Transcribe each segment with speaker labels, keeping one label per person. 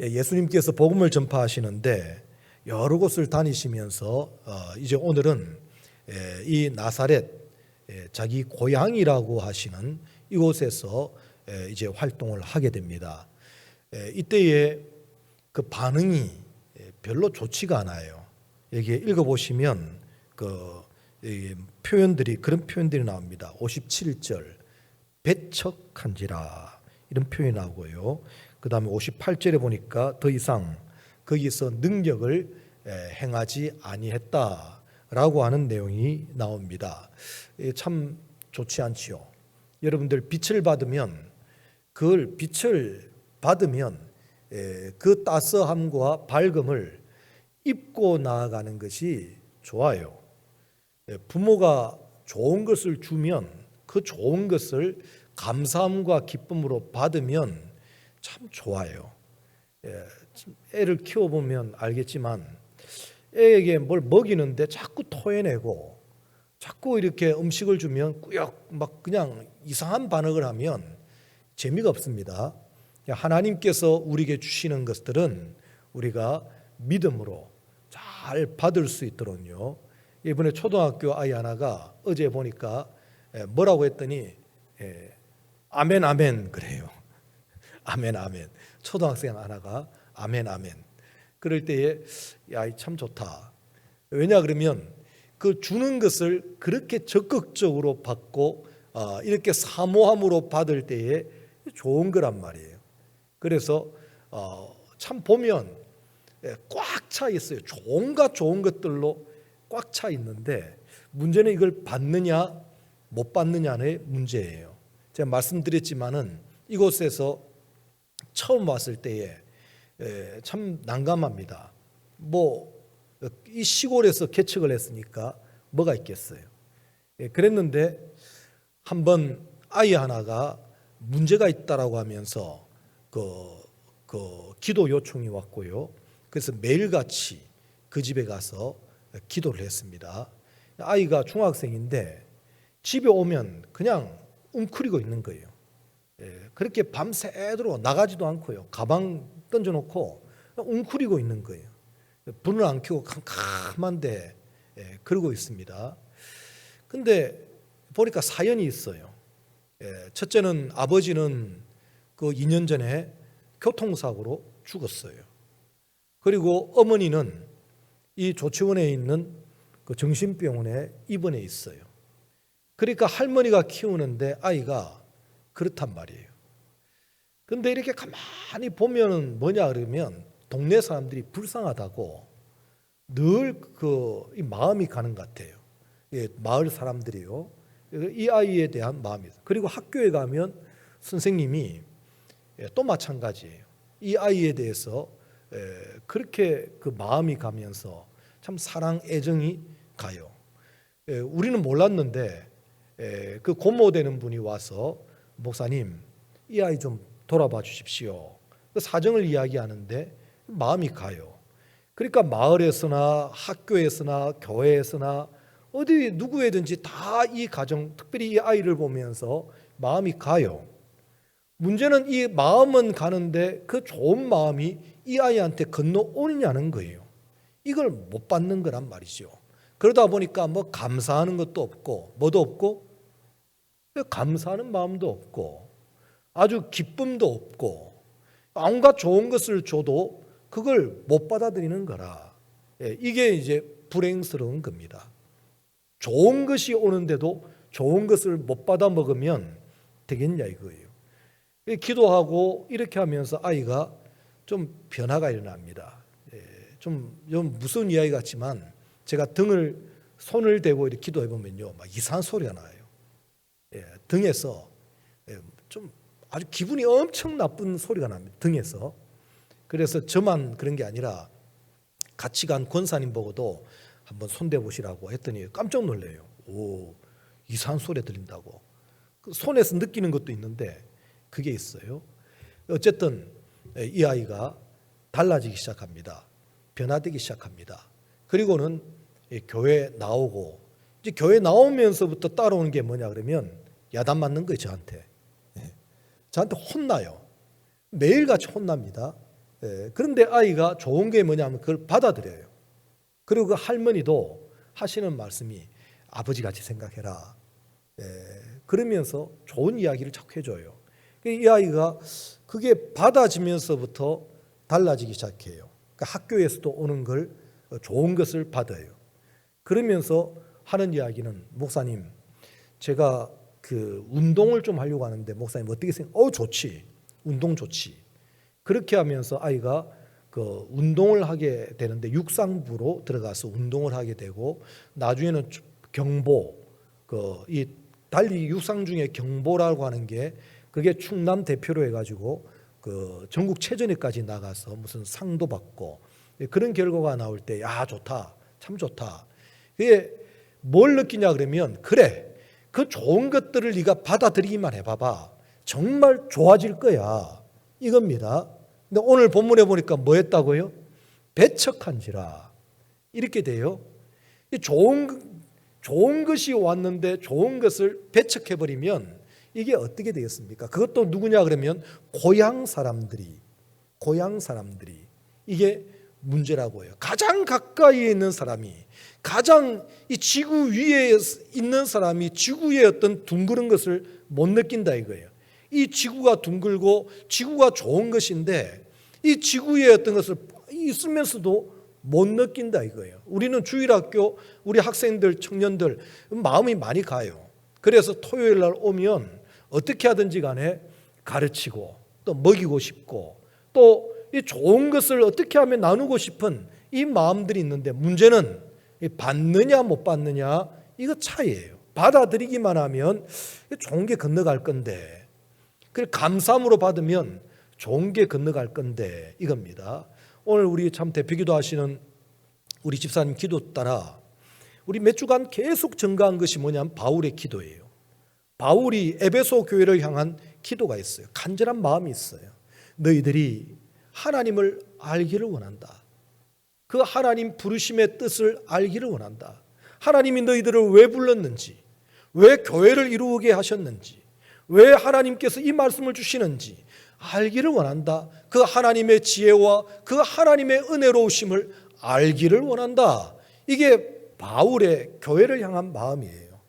Speaker 1: 예, 예수님께서 복음을 전파하시는데 여러 곳을 다니시면서 어, 이제 오늘은 예, 이 나사렛 예, 자기 고향이라고 하시는 이곳에서 예, 이제 활동을 하게 됩니다. 예, 이때에 그 반응이 예, 별로 좋지가 않아요. 여기 읽어보시면 그이 표현들이 그런 표현들이 나옵니다. 57절 배척한지라 이런 표현이 나오고요. 그 다음에 58절에 보니까 더 이상 거기서 능력을 에, 행하지 아니했다라고 하는 내용이 나옵니다. 예, 참 좋지 않지요. 여러분들 빛을 받으면 그걸 빛을 받으면 에, 그 따스함과 밝음을 입고 나아가는 것이 좋아요. 예, 부모가 좋은 것을 주면 그 좋은 것을 감사함과 기쁨으로 받으면 참 좋아요. 예, 참 애를 키워보면 알겠지만 애에게 뭘 먹이는데 자꾸 토해내고 자꾸 이렇게 음식을 주면 꾸역 막 그냥 이상한 반응을 하면 재미가 없습니다. 하나님께서 우리에게 주시는 것들은 우리가 믿음으로 잘 받을 수 있도록요. 이번에 초등학교 아이 하나가 어제 보니까 예, 뭐라고 했더니 예, 아멘 아멘 그래요. 아멘 아멘. 초등학생 하나가 아멘 아멘. 그럴 때에 야 참 좋다. 왜냐 그러면 그 주는 것을 그렇게 적극적으로 받고 아, 이렇게 사모함으로 받을 때에 좋은 거란 말이에요. 그래서 어, 참 보면 예, 꽉차 있어요. 좋은가 좋은 것들로 꽉 차 있는데 문제는 이걸 받느냐 못 받느냐의 문제예요. 제가 말씀드렸지만은 이곳에서 처음 왔을 때에 에, 참 난감합니다. 뭐 이 시골에서 개척을 했으니까 뭐가 있겠어요. 예, 그랬는데 한번 아이 하나가 문제가 있다라고 하면서 그, 그 기도 요청이 왔고요. 그래서 매일같이 그 집에 가서 기도를 했습니다. 아이가 중학생인데 집에 오면 그냥 웅크리고 있는 거예요. 예, 그렇게 밤새도록 나가지도 않고요. 가방 던져놓고 웅크리고 있는 거예요. 불을 안 켜고 캄캄한데 예, 그러고 있습니다. 근데 보니까 사연이 있어요. 예, 첫째는 아버지는 그 2년 전에 교통사고로 죽었어요. 그리고 어머니는 이 조치원에 있는 그 정신병원에 입원해 있어요. 그러니까 할머니가 키우는데 아이가 그렇단 말이에요. 근데 이렇게 가만히 보면은 뭐냐 그러면 동네 사람들이 불쌍하다고 늘 그 마음이 가는 것 같아요. 예, 마을 사람들이요. 이 아이에 대한 마음이. 그리고 학교에 가면 선생님이 예, 또 마찬가지예요. 이 아이에 대해서 에, 그렇게 그 마음이 가면서 참 사랑 애정이 가요. 에, 우리는 몰랐는데 에, 그 고모 되는 분이 와서 목사님 이 아이 좀 돌아봐 주십시오. 그 사정을 이야기하는데 마음이 가요. 그러니까 마을에서나 학교에서나 교회에서나 어디 누구에든지 다 이 가정, 특별히 이 아이를 보면서 마음이 가요. 문제는 이 마음은 가는데 그 좋은 마음이 이 아이한테 건너오느냐는 거예요. 이걸 못 받는 거란 말이죠. 그러다 보니까 뭐 감사하는 것도 없고 뭐도 없고 감사하는 마음도 없고 아주 기쁨도 없고 온갖 좋은 것을 줘도 그걸 못 받아들이는 거라. 예, 이게 이제 불행스러운 겁니다. 좋은 것이 오는데도 좋은 것을 못 받아 먹으면 되겠냐 이거예요. 기도하고 이렇게 하면서 아이가 좀 변화가 일어납니다. 예, 좀, 좀 무서운 이야기 같지만 제가 등을 손을 대고 이렇게 기도해 보면요, 막 이상한 소리가 나요. 예, 등에서 예, 좀 아주 기분이 엄청 나쁜 소리가 납니다. 등에서. 그래서 저만 그런 게 아니라 같이 간 권사님 보고도 한번 손대 보시라고 했더니 깜짝 놀래요. 오, 이상한 소리 들린다고. 그 손에서 느끼는 것도 있는데 그게 있어요. 어쨌든 이 아이가 달라지기 시작합니다. 변화되기 시작합니다. 그리고는 교회 나오고 이제 교회 나오면서부터 따라오는 게 뭐냐 그러면 야단 맞는 거예요 저한테. 예. 저한테 혼나요. 매일같이 혼납니다. 예, 그런데 아이가 좋은 게 뭐냐면 그걸 받아들여요. 그리고 그 할머니도 하시는 말씀이 아버지 같이 생각해라. 예, 그러면서 좋은 이야기를 자꾸 해줘요. 이 아이가 그게 받아지면서부터 달라지기 시작해요. 그러니까 학교에서도 오는 걸 어, 좋은 것을 받아요. 그러면서 하는 이야기는 목사님, 제가 그 운동을 좀 하려고 하는데 목사님 어떻게 생각? 어 좋지, 운동 좋지. 그렇게 하면서 아이가 그 운동을 하게 되는데 육상부로 들어가서 운동을 하게 되고 나중에는 경보 그 이 달리 육상 중에 경보라고 하는 게 그게 충남 대표로 해가지고 그 전국 체전에까지 나가서 무슨 상도 받고 그런 결과가 나올 때 야 좋다 참 좋다 그게 뭘 느끼냐 그러면 그래 그 좋은 것들을 네가 받아들이기만 해봐봐 정말 좋아질 거야 이겁니다. 근데 오늘 본문에 보니까 뭐 했다고요? 배척한지라 이렇게 돼요. 이 좋은 좋은 것이 왔는데 좋은 것을 배척해 버리면 이게 어떻게 되겠습니까? 그것도 누구냐 그러면 고향 사람들이 고향 사람들이 이게 문제라고 해요. 가장 가까이에 있는 사람이 가장 이 지구 위에 있는 사람이 지구의 어떤 둥그런 것을 못 느낀다 이거예요. 이 지구가 둥글고 지구가 좋은 것인데 이 지구의 어떤 것을 있으면서도 못 느낀다 이거예요. 우리는 주일학교 우리 학생들 청년들 마음이 많이 가요. 그래서 토요일 날 오면 어떻게 하든지 간에 가르치고 또 먹이고 싶고 또 이 좋은 것을 어떻게 하면 나누고 싶은 이 마음들이 있는데 문제는 이 받느냐 못 받느냐 이거 차이예요. 받아들이기만 하면 좋은 게 건너갈 건데 그 감사함으로 받으면 좋은 게 건너갈 건데 이겁니다. 오늘 우리 참 대표기도 하시는 우리 집사님 기도 따라 우리 몇 주간 계속 증가한 것이 뭐냐면 바울의 기도예요. 바울이 에베소 교회를 향한 기도가 있어요. 간절한 마음이 있어요. 너희들이 하나님을 알기를 원한다. 그 하나님 부르심의 뜻을 알기를 원한다. 하나님이 너희들을 왜 불렀는지, 왜 교회를 이루게 하셨는지, 왜 하나님께서 이 말씀을 주시는지 알기를 원한다. 그 하나님의 지혜와 그 하나님의 은혜로우심을 알기를 원한다. 이게 바울의 교회를 향한 마음이에요.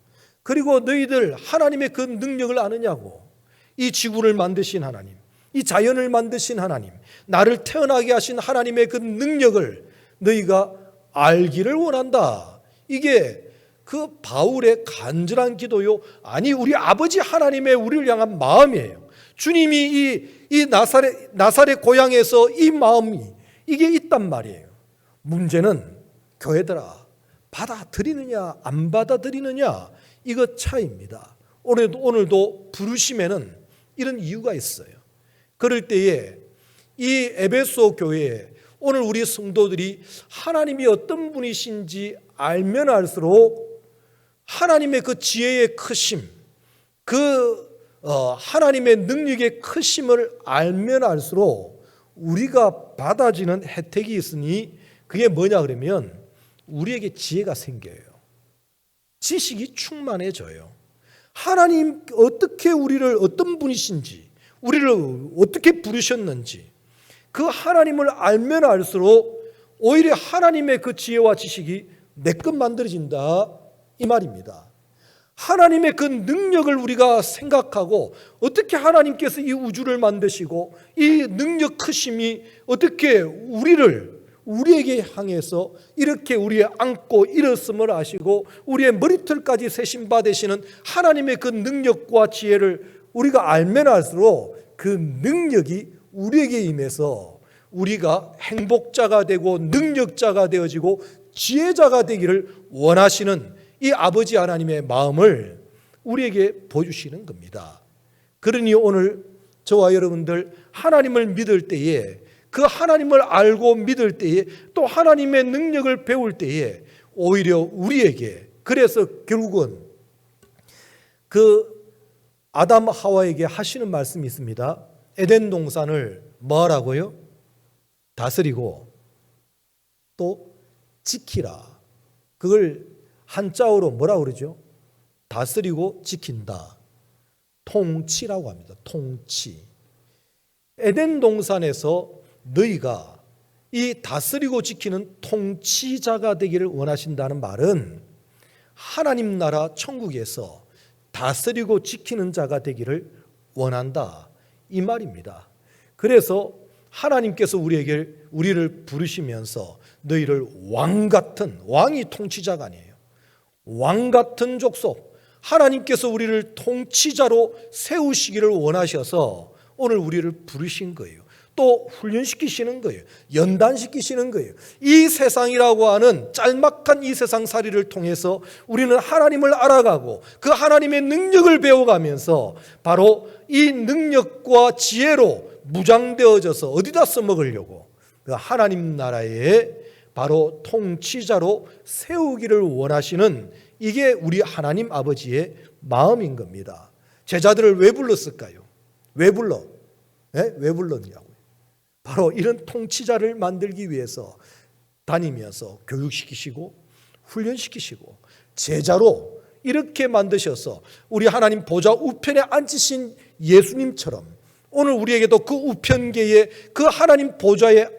Speaker 1: 그리고 너희들 하나님의 그 능력을 아느냐고. 이 지구를 만드신 하나님, 이 자연을 만드신 하나님, 나를 태어나게 하신 하나님의 그 능력을 너희가 알기를 원한다. 이게 그 바울의 간절한 기도요. 아니 우리 아버지 하나님의 우리를 향한 마음이에요. 주님이 이, 이 나사렛 나사렛 고향에서 이 마음이 이게 있단 말이에요. 문제는 교회들아 받아들이느냐 안 받아들이느냐 이거 차이입니다. 오늘도 오늘도 부르심에는 이런 이유가 있어요. 그럴 때에 이 에베소 교회에 오늘 우리 성도들이 하나님이 어떤 분이신지 알면 알수록 하나님의 그 지혜의 크심, 그 어, 하나님의 능력의 크심을 알면 알수록 우리가 받아지는 혜택이 있으니 그게 뭐냐 그러면 우리에게 지혜가 생겨요. 지식이 충만해져요. 하나님 어떻게 우리를 어떤 분이신지, 우리를 어떻게 부르셨는지, 그 하나님을 알면 알수록 오히려 하나님의 그 지혜와 지식이 내 것 만들어진다 이 말입니다. 하나님의 그 능력을 우리가 생각하고 어떻게 하나님께서 이 우주를 만드시고 이 능력 크심이 어떻게 우리를 우리에게 향해서 이렇게 우리의 안고 일었음을 아시고 우리의 머리털까지 세신 받으시는 하나님의 그 능력과 지혜를 우리가 알면 알수록 그 능력이 우리에게 임해서 우리가 행복자가 되고 능력자가 되어지고 지혜자가 되기를 원하시는 이 아버지 하나님의 마음을 우리에게 보여주시는 겁니다. 그러니 오늘 저와 여러분들 하나님을 믿을 때에 그 하나님을 알고 믿을 때에 또 하나님의 능력을 배울 때에 오히려 우리에게 그래서 결국은 그 아담 하와에게 하시는 말씀이 있습니다. 에덴 동산을 뭐라고요? 다스리고 또 지키라. 그걸 한자어로 뭐라 그러죠? 다스리고 지킨다. 통치라고 합니다. 통치. 에덴 동산에서 너희가 이 다스리고 지키는 통치자가 되기를 원하신다는 말은 하나님 나라 천국에서 다스리고 지키는 자가 되기를 원한다 이 말입니다. 그래서 하나님께서 우리에게 우리를 부르시면서 너희를 왕 같은 왕이 통치자가 아니에요. 왕 같은 족속 하나님께서 우리를 통치자로 세우시기를 원하셔서 오늘 우리를 부르신 거예요. 또 훈련시키시는 거예요. 연단시키시는 거예요. 이 세상이라고 하는 짤막한 이 세상 살이를 통해서 우리는 하나님을 알아가고 그 하나님의 능력을 배워가면서 바로 이 능력과 지혜로 무장되어져서 어디다 써먹으려고 그 하나님 나라의 바로 통치자로 세우기를 원하시는 이게 우리 하나님 아버지의 마음인 겁니다. 제자들을 왜 불렀을까요? 왜 불러? 네? 왜 불렀냐고요? 바로 이런 통치자를 만들기 위해서 다니면서 교육시키시고 훈련시키시고 제자로 이렇게 만드셔서 우리 하나님 보좌 우편에 앉으신 예수님처럼 오늘 우리에게도 그 우편계에 그 하나님 보좌의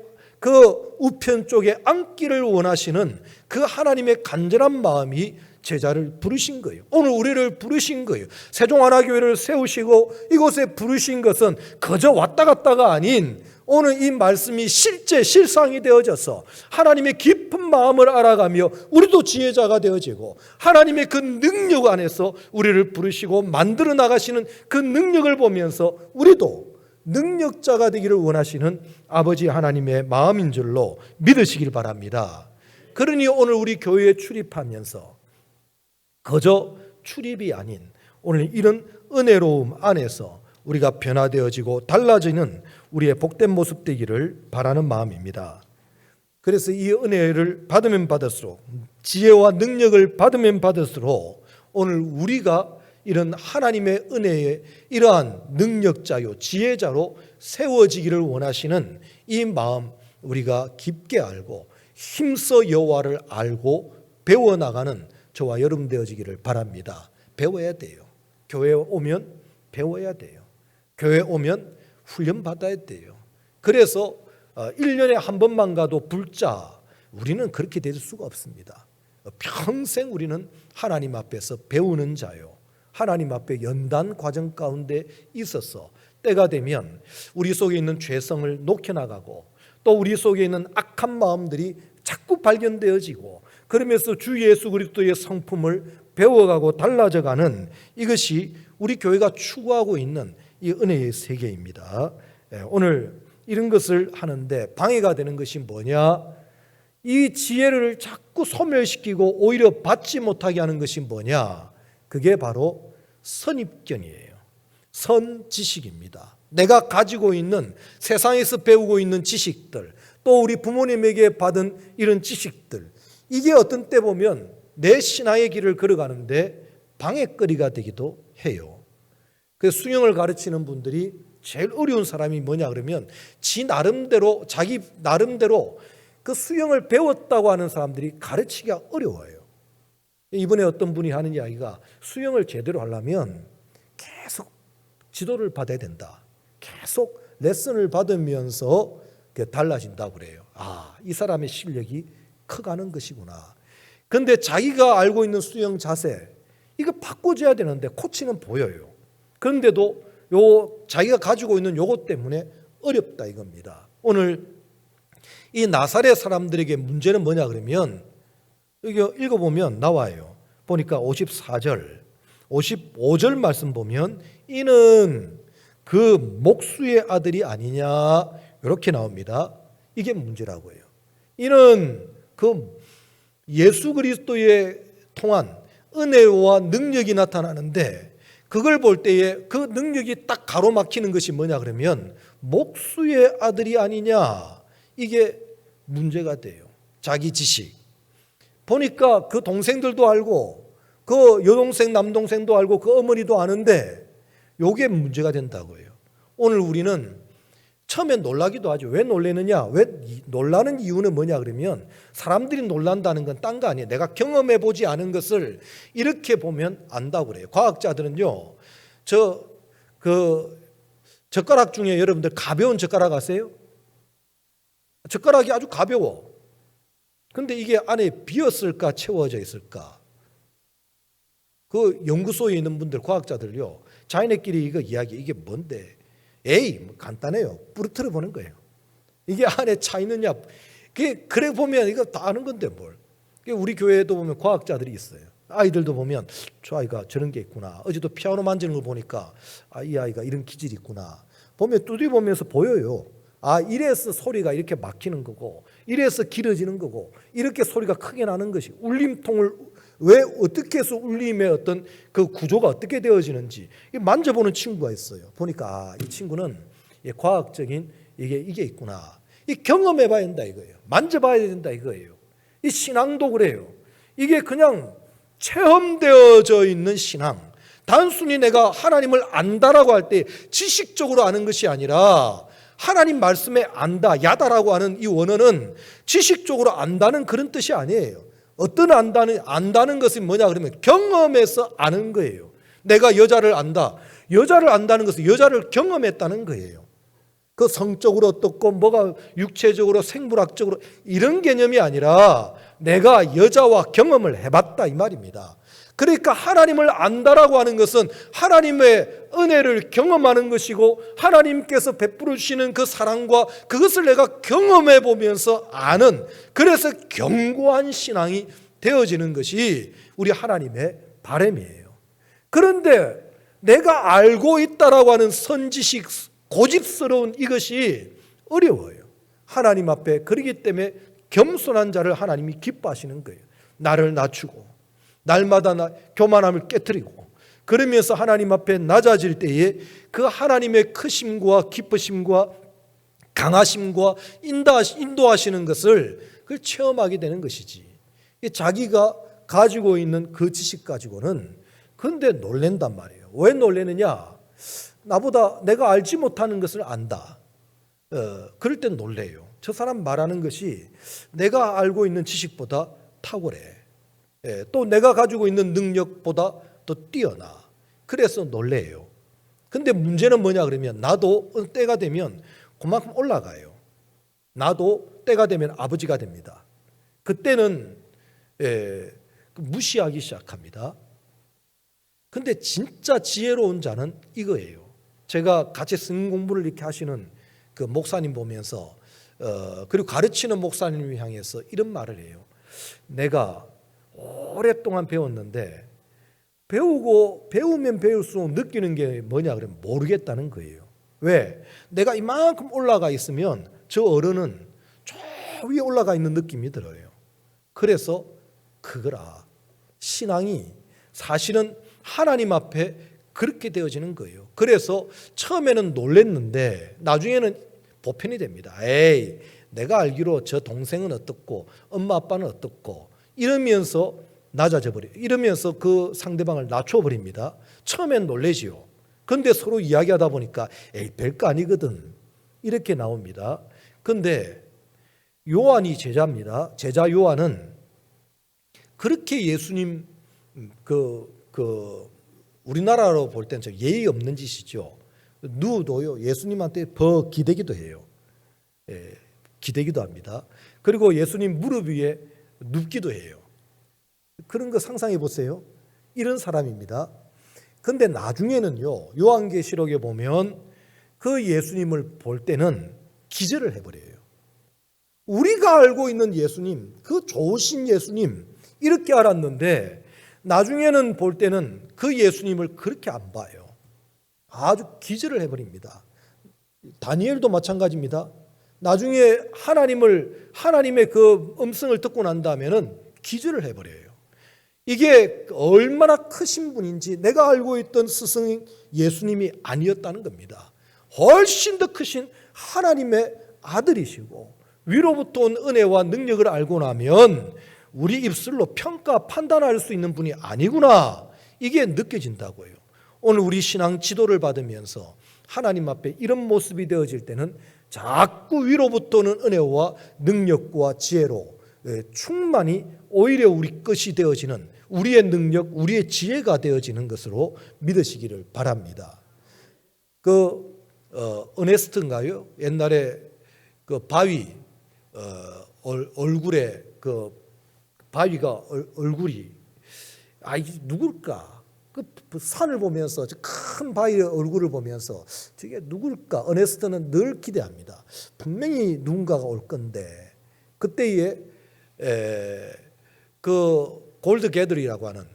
Speaker 1: 그 우편 쪽에 앉기를 원하시는 그 하나님의 간절한 마음이 제자를 부르신 거예요. 오늘 우리를 부르신 거예요. 세종하나교회를 세우시고 이곳에 부르신 것은 그저 왔다 갔다가 아닌 오늘 이 말씀이 실제 실상이 되어져서 하나님의 깊은 마음을 알아가며 우리도 지혜자가 되어지고 하나님의 그 능력 안에서 우리를 부르시고 만들어 나가시는 그 능력을 보면서 우리도 능력자가 되기를 원하시는 아버지 하나님의 마음인 줄로 믿으시길 바랍니다. 그러니 오늘 우리 교회에 출입하면서 그저 출입이 아닌 오늘 이런 은혜로움 안에서 우리가 변화되어지고 달라지는 우리의 복된 모습 되기를 바라는 마음입니다. 그래서 이 은혜를 받으면 받을수록 지혜와 능력을 받으면 받을수록 오늘 우리가 이런 하나님의 은혜의 이러한 능력자요 지혜자로 세워지기를 원하시는 이 마음 우리가 깊게 알고 힘써 여호와를 알고 배워 나가는 저와 여러분 되어지기를 바랍니다. 배워야 돼요. 교회에 오면 배워야 돼요. 교회 오면 훈련 받아야 돼요. 그래서 1년에 한 번만 가도 불자 우리는 그렇게 될 수가 없습니다. 평생 우리는 하나님 앞에서 배우는 자요. 하나님 앞에 연단 과정 가운데 있어서 때가 되면 우리 속에 있는 죄성을 녹여나가고 또 우리 속에 있는 악한 마음들이 자꾸 발견되어지고 그러면서 주 예수 그리스도의 성품을 배워가고 달라져가는 이것이 우리 교회가 추구하고 있는 이 은혜의 세계입니다. 예, 오늘 이런 것을 하는데 방해가 되는 것이 뭐냐? 이 지혜를 자꾸 소멸시키고 오히려 받지 못하게 하는 것이 뭐냐? 그게 바로 선입견이에요. 선지식입니다. 내가 가지고 있는 세상에서 배우고 있는 지식들, 또 우리 부모님에게 받은 이런 지식들, 이게 어떤 때 보면 내 신앙의 길을 걸어가는데 방해거리가 되기도 해요. 그 수영을 가르치는 분들이 제일 어려운 사람이 뭐냐 그러면 지 나름대로 자기 나름대로 그 수영을 배웠다고 하는 사람들이 가르치기가 어려워요. 이번에 어떤 분이 하는 이야기가 수영을 제대로 하려면 계속 지도를 받아야 된다. 계속 레슨을 받으면서 달라진다고 그래요. 아, 이 사람의 실력이 커가는 것이구나. 근데 자기가 알고 있는 수영 자세 이거 바꿔줘야 되는데 코치는 보여요. 그런데도 요 자기가 가지고 있는 요것 때문에 어렵다 이겁니다. 오늘 이 나사렛 사람들에게 문제는 뭐냐 그러면 여기 읽어보면 나와요. 보니까 54절, 55절 말씀 보면 이는 그 목수의 아들이 아니냐 이렇게 나옵니다. 이게 문제라고 해요. 이는 그 예수 그리스도의 통한 은혜와 능력이 나타나는데 그걸 볼 때에 그 능력이 딱 가로막히는 것이 뭐냐 그러면 목수의 아들이 아니냐 이게 문제가 돼요. 자기 지식. 보니까 그 동생들도 알고 그 여동생 남동생도 알고 그 어머니도 아는데 요게 문제가 된다고요. 오늘 우리는 처음에 놀라기도 하죠. 왜 놀래느냐? 왜 놀라는 이유는 뭐냐 그러면 사람들이 놀란다는 건 딴 거 아니에요. 내가 경험해 보지 않은 것을 이렇게 보면 안다고 그래요. 과학자들은요. 저 그 젓가락 중에 여러분들 가벼운 젓가락 아세요? 젓가락이 아주 가벼워. 근데 이게 안에 비었을까 채워져 있을까? 그 연구소에 있는 분들 과학자들요 자기네끼리 이거 이야기 이게 뭔데? 에이 뭐 간단해요. 부르트려 보는 거예요. 이게 안에 차 있느냐? 그게 그래 보면 이거 다 아는 건데 뭘? 우리 교회에도 보면 과학자들이 있어요. 아이들도 보면 저 아이가 저런 게 있구나. 어제도 피아노 만지는 걸 보니까 아, 이 아이가 이런 기질이 있구나. 보면 두드려 보면서 보여요. 아 이래서 소리가 이렇게 막히는 거고 이래서 길어지는 거고 이렇게 소리가 크게 나는 것이 울림통을 왜 어떻게 해서 울림의 어떤 그 구조가 어떻게 되어지는지 이 만져보는 친구가 있어요. 보니까 아, 이 친구는 이 과학적인 이게 이게 있구나. 이 경험해봐야 된다 이거예요. 만져봐야 된다 이거예요. 이 신앙도 그래요. 이게 그냥 체험되어져 있는 신앙. 단순히 내가 하나님을 안다라고 할 때 지식적으로 아는 것이 아니라 하나님 말씀에 안다, 야다라고 하는 이 원어는 지식적으로 안다는 그런 뜻이 아니에요. 어떤 안다는 안다는 것은 뭐냐 그러면 경험해서 아는 거예요. 내가 여자를 안다. 여자를 안다는 것은 여자를 경험했다는 거예요. 그 성적으로 어떻고 뭐가 육체적으로 생물학적으로 이런 개념이 아니라 내가 여자와 경험을 해봤다 이 말입니다. 그러니까 하나님을 안다라고 하는 것은 하나님의 은혜를 경험하는 것이고 하나님께서 베풀어 주시는 그 사랑과 그것을 내가 경험해 보면서 아는 그래서 견고한 신앙이 되어지는 것이 우리 하나님의 바람이에요. 그런데 내가 알고 있다라고 하는 선지식 고집스러운 이것이 어려워요. 하나님 앞에 그러기 때문에 겸손한 자를 하나님이 기뻐하시는 거예요. 나를 낮추고 날마다 나, 교만함을 깨뜨리고 그러면서 하나님 앞에 낮아질 때에 그 하나님의 크심과 기쁘심과 강하심과 인도하시는 것을 그걸 체험하게 되는 것이지. 자기가 가지고 있는 그 지식 가지고는 근데 놀랜단 말이에요. 왜 놀래느냐? 나보다 내가 알지 못하는 것을 안다. 어, 그럴 땐 놀래요. 저 사람 말하는 것이 내가 알고 있는 지식보다 탁월해. 예, 또 내가 가지고 있는 능력보다 더 뛰어나. 그래서 놀래요. 근데 문제는 뭐냐 그러면 나도 때가 되면 그만큼 올라가요. 나도 때가 되면 아버지가 됩니다. 그때는 예, 무시하기 시작합니다. 근데 진짜 지혜로운 자는 이거예요. 제가 같이 승 공부를 이렇게 하시는 그 목사님 보면서 어, 그리고 가르치는 목사님을 향해서 이런 말을 해요. 내가 오랫동안 배웠는데 배우고 배우면 배울수록 느끼는 게 뭐냐 그러면 모르겠다는 거예요. 왜? 내가 이만큼 올라가 있으면 저 어른은 저 위에 올라가 있는 느낌이 들어요. 그래서 그거라. 신앙이 사실은 하나님 앞에 그렇게 되어지는 거예요. 그래서 처음에는 놀랬는데 나중에는 보편이 됩니다. 에이, 내가 알기로 저 동생은 어떻고 엄마 아빠는 어떻고 이러면서 낮아져 버려. 이러면서 그 상대방을 낮춰 버립니다. 처음엔 놀래지요. 근데 서로 이야기하다 보니까 에이 별거 아니거든. 이렇게 나옵니다. 근데 요한이 제자입니다. 제자 요한은 그렇게 예수님 그, 그 우리나라로 볼 때는 예의 없는 짓이죠. 누도요 예수님한테 더 기대기도 해요. 예, 기대기도 합니다. 그리고 예수님 무릎 위에 눕기도 해요. 그런 거 상상해 보세요. 이런 사람입니다. 근데 나중에는요, 요한계시록에 보면 그 예수님을 볼 때는 기절을 해버려요. 우리가 알고 있는 예수님, 그 좋으신 예수님, 이렇게 알았는데, 나중에는 볼 때는 그 예수님을 그렇게 안 봐요. 아주 기절을 해버립니다. 다니엘도 마찬가지입니다. 나중에 하나님을, 하나님의 그 음성을 듣고 난 다음에는 기절을 해버려요. 이게 얼마나 크신 분인지 내가 알고 있던 스승 예수님이 아니었다는 겁니다. 훨씬 더 크신 하나님의 아들이시고 위로부터 온 은혜와 능력을 알고 나면 우리 입술로 평가 판단할 수 있는 분이 아니구나 이게 느껴진다고요. 오늘 우리 신앙 지도를 받으면서 하나님 앞에 이런 모습이 되어질 때는 자꾸 위로부터는 은혜와 능력과 지혜로 예, 충만히 오히려 우리 것이 되어지는 우리의 능력, 우리의 지혜가 되어지는 것으로 믿으시기를 바랍니다. 그 어, 어네스트인가요? 옛날에 그 바위 어, 얼, 얼굴에 그 바위가 얼, 얼굴이 아 이게 누굴까? 그, 그 산을 보면서 저큰 바위의 얼굴을 보면서 저게 누굴까? 어네스트는 늘 기대합니다. 분명히 누군가가 올 건데 그때에 에, 그 골드 게더리라고 하는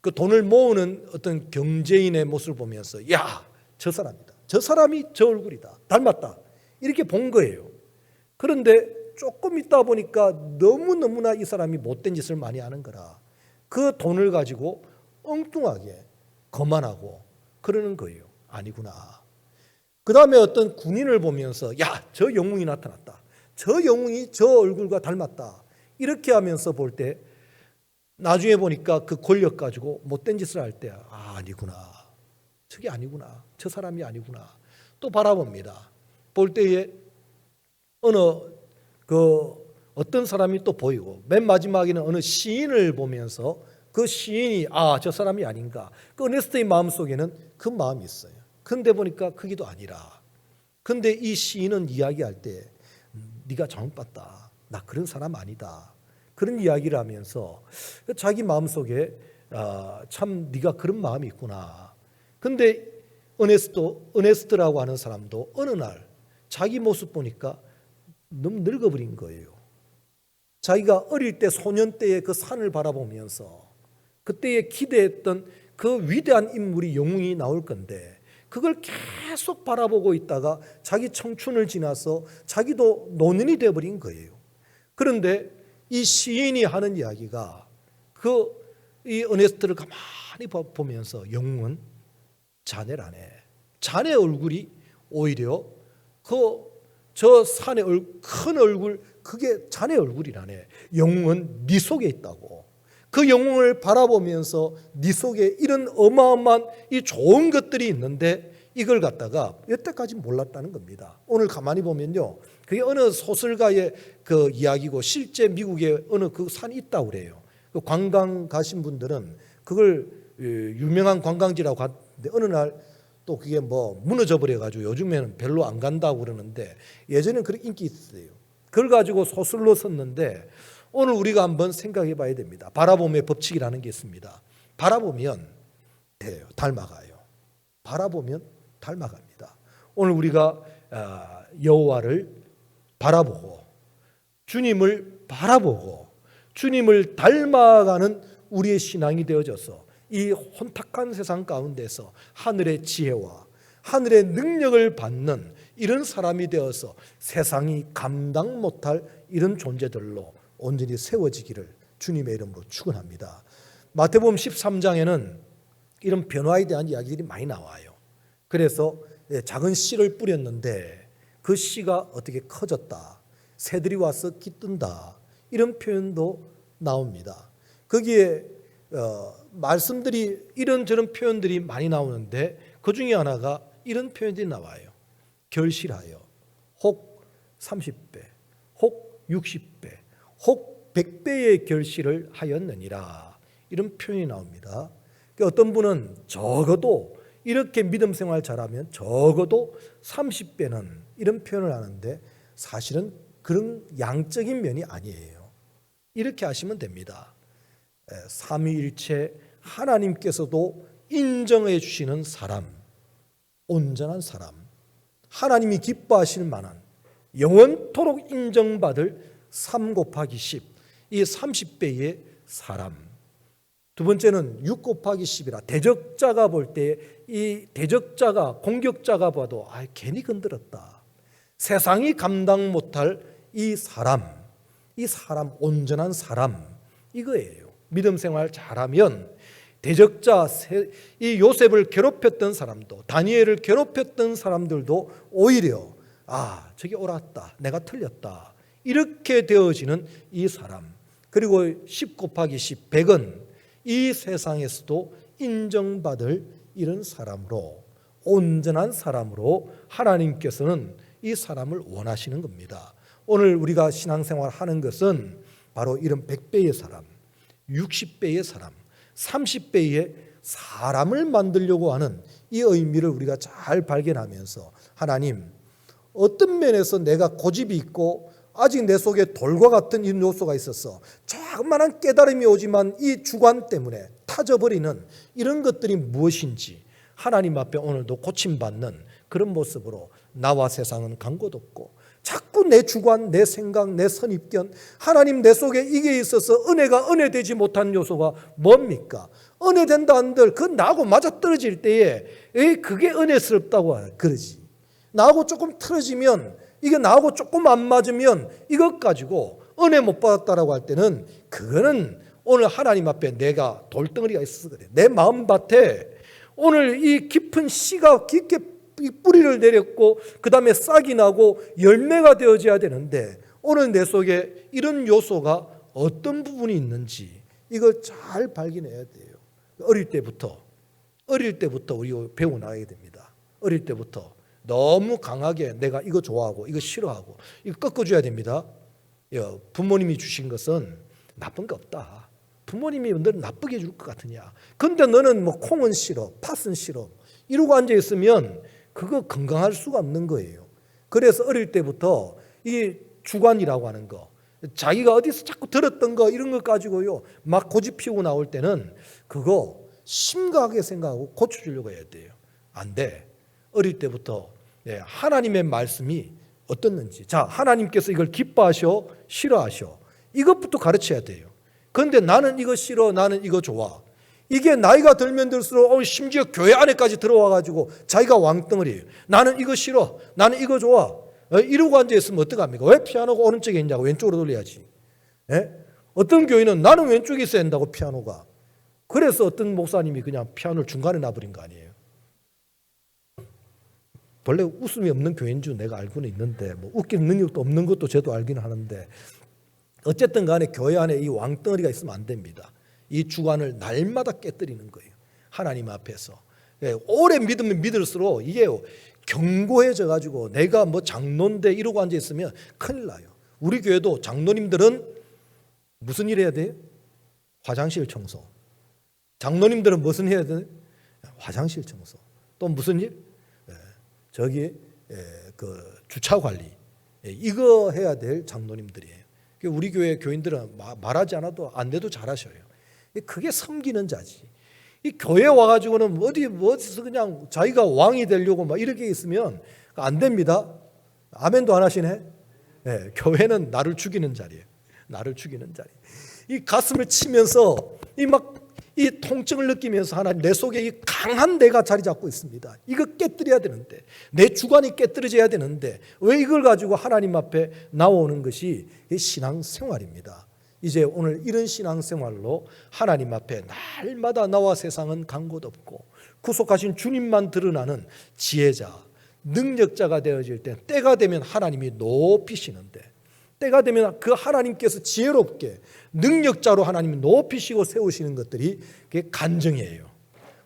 Speaker 1: 그 돈을 모으는 어떤 경제인의 모습을 보면서 야 저 사람이다. 저 사람이 저 얼굴이다. 닮았다. 이렇게 본 거예요. 그런데 조금 있다 보니까 너무 너무나 이 사람이 못된 짓을 많이 하는 거라 그 돈을 가지고 엉뚱하게 거만하고 그러는 거예요. 아니구나. 그 다음에 어떤 군인을 보면서 야 저 영웅이 나타났다. 저 영웅이 저 얼굴과 닮았다. 이렇게 하면서 볼 때 나중에 보니까 그 권력 가지고 못된 짓을 할 때 아, 아니구나. 저게 아니구나. 저 사람이 아니구나. 또 바라봅니다. 볼 때에 어느 그 어떤 사람이 또 보이고 맨 마지막에는 어느 시인을 보면서 그 시인이 아 저 사람이 아닌가 그 어네스트의 마음 속에는 그 마음이 있어요. 근데 보니까 그기도 아니라 근데 이 시인은 이야기할 때 음, 네가 잘못 봤다. 나 그런 사람 아니다. 그런 이야기를 하면서 자기 마음 속에 아, 참 네가 그런 마음이 있구나. 근데 어네스트 어네스트라고 하는 사람도 어느 날 자기 모습 보니까 너무 늙어버린 거예요. 자기가 어릴 때 소년 때의 그 산을 바라보면서 그때에 기대했던 그 위대한 인물이 영웅이 나올 건데 그걸 계속 바라보고 있다가 자기 청춘을 지나서 자기도 노년이 되어버린 거예요. 그런데 이 시인이 하는 이야기가 그 이 어네스트를 가만히 봐- 보면서 영웅은 자네라네. 자네 얼굴이 오히려 그 저 산의 얼, 큰 얼굴 그게 자네 얼굴이라네. 영웅은 네 속에 있다고. 그 영웅을 바라보면서 네 속에 이런 어마어마한 이 좋은 것들이 있는데 이걸 갖다가 여태까지 몰랐다는 겁니다. 오늘 가만히 보면요. 그게 어느 소설가의 그 이야기고 실제 미국에 어느 그 산이 있다고 그래요. 그 관광 가신 분들은 그걸 에, 유명한 관광지라고 갔는데 어느 날 또 그게 뭐 무너져 버려 가지고 요즘에는 별로 안 간다고 그러는데 예전에는 그렇게 인기 있었어요. 그걸 가지고 소설로 썼는데 오늘 우리가 한번 생각해 봐야 됩니다. 바라봄의 법칙이라는 게 있습니다. 바라보면 돼요. 닮아가요. 바라보면 닮아갑니다. 오늘 우리가 아, 여호와를 바라보고 주님을 바라보고 주님을 닮아가는 우리의 신앙이 되어져서 이 혼탁한 세상 가운데서 하늘의 지혜와 하늘의 능력을 받는 이런 사람이 되어서 세상이 감당 못할 이런 존재들로 온전히 세워지기를 주님의 이름으로 축원합니다. 마태복음 13장에는 이런 변화에 대한 이야기들이 많이 나와요. 그래서 예, 작은 씨를 뿌렸는데 그 씨가 어떻게 커졌다. 새들이 와서 깃든다. 이런 표현도 나옵니다. 거기에 어, 말씀들이 이런 저런 표현들이 많이 나오는데 그 중에 하나가 이런 표현들이 나와요. 결실하여 혹 30배, 혹 60배, 혹 100배의 결실을 하였느니라. 이런 표현이 나옵니다. 그러니까 어떤 분은 적어도 이렇게 믿음 생활 잘하면 적어도 30배는 이런 표현을 하는데 사실은 그런 양적인 면이 아니에요. 이렇게 하시면 됩니다. 에, 삼위일체 하나님께서도 인정해 주시는 사람, 온전한 사람, 하나님이 기뻐하실 만한 영원토록 인정받을 3 곱하기 10, 이 30배의 사람. 두 번째는 6 곱하기 10이라 대적자가 볼 때 이 대적자가 공격자가 봐도 아 괜히 건드렸다. 세상이 감당 못할 이 사람, 이 사람 온전한 사람 이거예요. 믿음 생활 잘하면 대적자 세- 이 요셉을 괴롭혔던 사람도 다니엘을 괴롭혔던 사람들도 오히려 아 저게 옳았다 내가 틀렸다 이렇게 되어지는 이 사람 그리고 10 곱하기 10 100은 이 세상에서도 인정받을 이런 사람으로 온전한 사람으로 하나님께서는 이 사람을 원하시는 겁니다. 오늘 우리가 신앙생활 하는 것은 바로 이런 100배의 사람, 60배의 사람, 30배의 사람을 만들려고 하는 이 의미를 우리가 잘 발견하면서 하나님 어떤 면에서 내가 고집이 있고 아직 내 속에 돌과 같은 이 요소가 있었어. 조그만한 깨달음이 오지만 이 주관 때문에 타져버리는 이런 것들이 무엇인지 하나님 앞에 오늘도 고침받는 그런 모습으로 나와 세상은 간 곳 없고 자꾸 내 주관, 내 생각, 내 선입견 하나님 내 속에 이게 있어서 은혜가 은혜되지 못한 요소가 뭡니까? 은혜 된다 한들 그 나하고 맞아 떨어질 때에 에이 그게 은혜스럽다고 그러지. 나하고 조금 틀어지면 이게 나하고 조금 안 맞으면 이것 가지고 은혜 못 받았다라고 할 때는 그거는 오늘 하나님 앞에 내가 돌덩어리가 있어서 그래. 내 마음밭에 오늘 이 깊은 씨가 깊게 이 뿌리를 내렸고 그 다음에 싹이 나고 열매가 되어져야 되는데 오늘 내 속에 이런 요소가 어떤 부분이 있는지 이걸 잘 발견해야 돼요. 어릴 때부터 어릴 때부터 우리 배워 나가야 됩니다. 어릴 때부터 너무 강하게 내가 이거 좋아하고 이거 싫어하고 이거 꺾어줘야 됩니다. 여, 부모님이 주신 것은 나쁜 거 없다. 부모님이 너를 나쁘게 줄것 같으냐. 근데 너는 뭐 콩은 싫어, 팥은 싫어. 이러고 앉아 있으면 그거 건강할 수가 없는 거예요. 그래서 어릴 때부터 이 주관이라고 하는 거, 자기가 어디서 자꾸 들었던 거 이런 거 가지고요 막 고집 피우고 나올 때는 그거 심각하게 생각하고 고쳐주려고 해야 돼요. 안 돼. 어릴 때부터 예, 하나님의 말씀이 어떻는지. 자, 하나님께서 이걸 기뻐하셔, 싫어하셔. 이것부터 가르쳐야 돼요. 그런데 나는 이거 싫어, 나는 이거 좋아. 이게 나이가 들면 들수록 어, 심지어 교회 안에까지 들어와 가지고 자기가 왕덩어리예요. 나는 이거 싫어, 나는 이거 좋아. 어, 이러고 앉아 있으면 어떡합니까? 왜 피아노가 오른쪽에 있냐고 왼쪽으로 돌려야지. 예? 어떤 교회는 나는 왼쪽에 있어야 된다고 피아노가. 그래서 어떤 목사님이 그냥 피아노를 중간에 놔버린 거 아니에요. 원래 웃음이 없는 교회인 줄 내가 알고는 있는데 뭐 웃기는 능력도 없는 것도 저도 알기는 하는데 어쨌든 간에 교회 안에 이 왕덩어리가 있으면 안 됩니다. 이 주관을 날마다 깨뜨리는 거예요. 하나님 앞에서. 예, 오래 믿으면 믿을수록 이게 견고해져 가지고 내가 뭐 장로인데 이러고 앉아 있으면 큰일 나요. 우리 교회도 장로님들은 무슨 일 해야 돼요? 화장실 청소. 장로님들은 무슨 해야 돼요? 화장실 청소. 또 무슨 일? 예, 저기 예, 그 주차 관리. 예, 이거 해야 될 장로님들이에요. 우리 교회 교인들은 마- 말하지 않아도 안 돼도 잘하셔요. 그게 섬기는 자지. 이 교회 와가지고는 어디 어디서 그냥 자기가 왕이 되려고 막 이렇게 있으면 안 됩니다. 아멘도 안 하시네. 예, 교회는 나를 죽이는 자리예요. 나를 죽이는 자리. 이 가슴을 치면서 이 막 이 통증을 느끼면서 하나님 내 속에 이 강한 내가 자리 잡고 있습니다. 이거 깨뜨려야 되는데 내 주관이 깨뜨려져야 되는데 왜 이걸 가지고 하나님 앞에 나오는 것이 이 신앙 생활입니다. 이제 오늘 이런 신앙생활로 하나님 앞에 날마다 나와 세상은 간 곳 없고 구속하신 주님만 드러나는 지혜자, 능력자가 되어질 때 때가 되면 하나님이 높이시는데 때가 되면 그 하나님께서 지혜롭게 능력자로 하나님이 높이시고 세우시는 것들이 그게 간증이에요.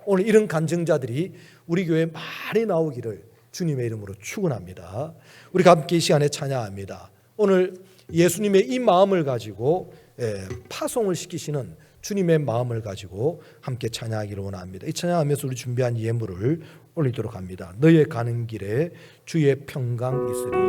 Speaker 1: 오늘 이런 간증자들이 우리 교회에 많이 나오기를 주님의 이름으로 축원합니다. 우리가 함께 이 시간에 찬양합니다. 오늘 예수님의 이 마음을 가지고 예, 파송을 시키시는 주님의 마음을 가지고 함께 찬양하기를 원합니다. 이 찬양하면서 우리 준비한 예물을 올리도록 합니다. 너의 가는 길에 주의 평강 있으리.